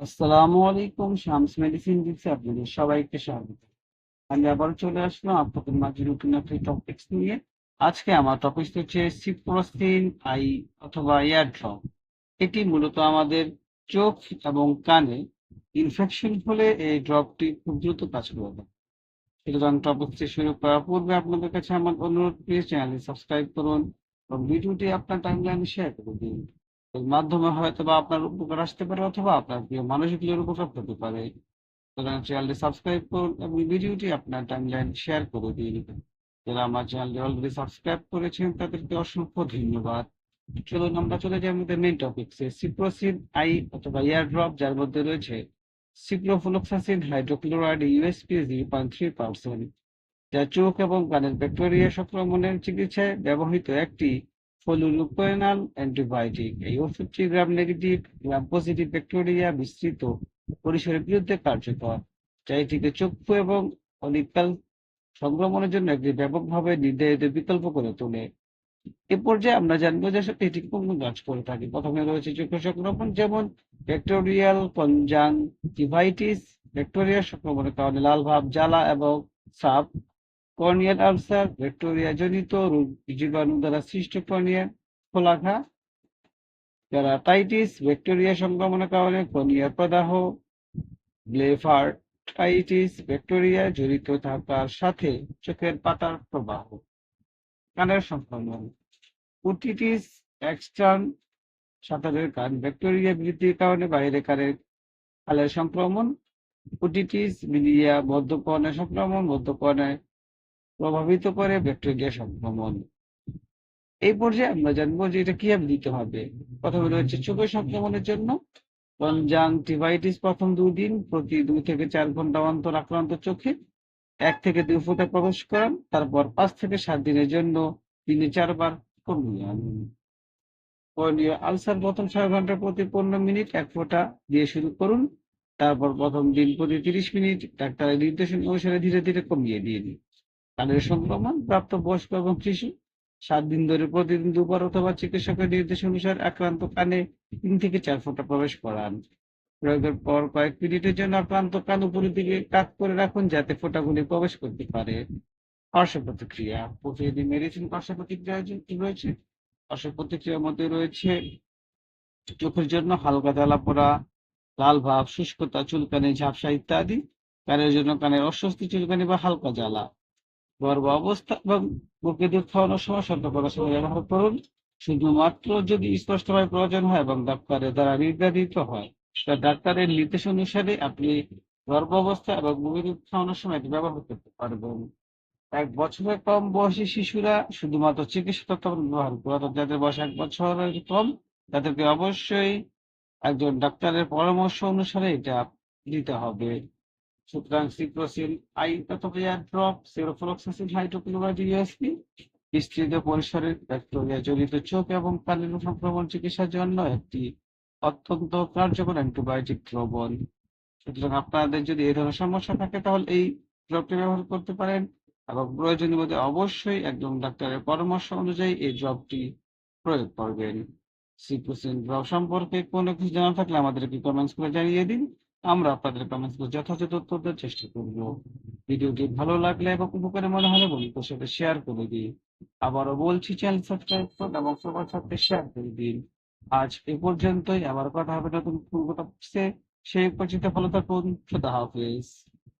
আসসালামু আলাইকুম, শামস মেডিসিন দিচ্ছে আপনাদের সবাইকে স্বাগত। আমি আবার চলে আসলাম আপনাদের মাঝে নতুন একটি টপিকস নিয়ে। আজকে আমার টপিক হচ্ছে সিপ্রোসিন আই অথবা এয়ার ড্রপ এটি মূলত আমাদের চোখ এবং কানে ইনফেকশন হলে এই ড্রপটি খুব দ্রুত কাজ করে দেয় সুতরাং টপিকটি শুরু করার পূর্বে আপনাদের কাছে আমার অনুরোধ প্লিজ চ্যানেলটি সাবস্ক্রাইব করুন এবং ভিডিওটি আপনার টাইমলাইনে শেয়ার করে দিন। এর মাধ্যমে হয়তো বা আপনার উপকার আসতে পারে অথবা আপনার প্রিয় মানুষগুলোর উপকার হতে পারে। সুতরাং চ্যানেলটি সাবস্ক্রাইব করুন এবং ভিডিওটি আপনার টাইমলাইন শেয়ার করে দিন যারা আমার চ্যানেলটি অলরেডি সাবস্ক্রাইব করেছেন, তাদেরকে অসংখ্য ধন্যবাদ। চলুন আমরা চলে যাই আমাদের মেইন টপিকসে সিপ্রোসিন আই অথবা এয়ার ড্রপ যার মধ্যে রয়েছে ciprofloxacin hydrochloride USP zero point three percent যা চোখ এবং কানের ব্যাকটেরিয়া সংক্রমণের চিকিৎসায় ব্যবহৃত একটি ফলুলুপোনাল অ্যান্টিবায়োটিক এই ওষুধটি gram negative gram positive bacteria বিস্তৃত পরিসরের বিরুদ্ধে কার্যকর। যা এটিকে চক্ষু এবং অলিকাল সংক্রমণের জন্য একটি ব্যাপকভাবে নির্ধারিত বিকল্প করে তোলে। এ পর্যায়ে আমরা জানব যে এটি কোন কাজ করে থাকে। প্রথমে রয়েছে চক্ষু সংক্রমণ, যেমন ব্যাকটেরিয়াল কনজাংটিভাইটিস ব্যাকটেরিয়া সংক্রমণের কারণে লাল ভাব, জ্বালা এবং সাপ কর্নিয়াল আলসার ব্যাকটেরিয়া জনিত রোগ জীবাণু দ্বারা সৃষ্ট কর্নিয়ার খোলাঘা প্যারাটাইটিস ব্যাকটেরিয়া সংক্রমণের কারণে কর্নিয়ার প্রদাহ, ব্লেফার্টাইটিস ব্যাকটেরিয়া জড়িত থাকার সাথে চোখের পাতার প্রবাহ, কানের সংক্রমণ ওটিটিস এক্সটার্ন, সাঁতারের কান ব্যাকটেরিয়া বৃদ্ধির কারণে বাইরে কানের খালের সংক্রমণ ওটিটিস মিলিয়া মধ্যকর্ণের সংক্রমণ মধ্যকর্ণে প্রভাবিত করে ব্যাকটেরিয়া সংক্রমণ। এই পর্যায়ে আমরা জানব যে এটা কীভাবে দিতে হবে। প্রথমে রয়েছে চোখের সংক্রমণের জন্য। কনজাংটিভাইটিস প্রথম দুই দিন, প্রতি দুই থেকে চার ঘণ্টা অন্তর আক্রান্ত চোখে। এক থেকে দুই ফোঁটা প্রবেশ করান, তারপর পাঁচ থেকে সাত দিনের জন্য তিনি চারবার কমিয়ে আনুন আলসার প্রথম ছয় ঘণ্টা প্রতি পনেরো মিনিট, এক ফোঁটা দিয়ে শুরু করুন। তারপর প্রথম দিন প্রতি তিরিশ মিনিট, ডাক্তারের নির্দেশন অনুসারে ধীরে ধীরে কমিয়ে দিয়ে দিন। কানের সংক্রমণ প্রাপ্ত বয়স্ক এবং শিশু সাত দিন ধরে প্রতিদিন দুবার অথবা চিকিৎসকের নির্দেশ অনুসারে আক্রান্ত কানে তিন থেকে চার ফোঁটা প্রবেশ করান। প্রয়োগের পর কয়েক মিনিটের জন্য আক্রান্ত কান উপরের দিকে কাত করে রাখুন যাতে ফোঁটাগুলি প্রবেশ করতে পারে। পার্শ্ব প্রতিক্রিয়া, প্রতিদিন মেডিসিন পার্শ্ব প্রতিক্রিয়া কি রয়েছে? পার্শ্ব প্রতিক্রিয়ার মধ্যে রয়েছে চোখের জন্য হালকা জ্বালা পোড়া, লাল ভাব, শুষ্কতা, চুলকানি, ঝাপসা ইত্যাদি। কানের জন্য কানের অস্বস্তি, চুলকানি বা হালকা জ্বালা। গর্ভ অবস্থা এবং বুকে দুধ খাওয়ানোর সময় সময় ব্যবহার করুন। শুধুমাত্র যদি স্পষ্টভাবে প্রয়োজন হয় এবং ডাক্তারের দ্বারা নির্ধারিত হয়, তা ডাক্তারের নির্দেশ অনুসারে আপনি গর্ভ অবস্থা এবং বুকে দুধ খাওয়ানোর সময় এটি ব্যবহার করতে পারবেন। এক বছরের কম বয়সী শিশুরা শুধুমাত্র চিকিৎসা তত্ত্বাবধান ব্যবহার করে, অর্থাৎ যাদের বয়স এক বছরের কম, তাদেরকে অবশ্যই একজন ডাক্তারের পরামর্শ অনুসারে এটা দিতে হবে। সুতরাং সিপ্রোসিন আই অথবা ear drop, ciprofloxacin hydrochloride USP বিস্তৃত পরিসরের ব্যাকটেরিয়া জড়িত চোখ এবং কানের সংক্রমণ চিকিৎসার জন্য একটি অত্যন্ত কার্যকর অ্যান্টিবায়োটিক দ্রবণ। সুতরাং আপনাদের যদি এই ধরনের সমস্যা থাকে, তাহলে এই ড্রপটি ব্যবহার করতে পারেন এবং প্রয়োজনীয় মধ্যে অবশ্যই একজন ডাক্তারের পরামর্শ অনুযায়ী এই ড্রপটি প্রয়োগ করবেন। সিপ্রোসিন ড্রপ সম্পর্কে কোনো কিছু জানা থাকলে আমাদেরকে কমেন্টস করে জানিয়ে দিন। আমরা আপনাদের কমেন্টসগুলো যথাযথ উত্তর দেওয়ার চেষ্টা করব। ভিডিওটি ভালো লাগলে এবং উপকারে মনে হলে বন্ধুদের সাথে শেয়ার করে দিন। আবারও বলছি চ্যানেল সাবস্ক্রাইব করুন এবং সবার সাথে শেয়ার করে দিন। আজ এ পর্যন্তই আবার কথা হবে নতুন কোনো টপিকসে সেই পর্যন্ত ভালো থাকুন, খুদা হাফেজ।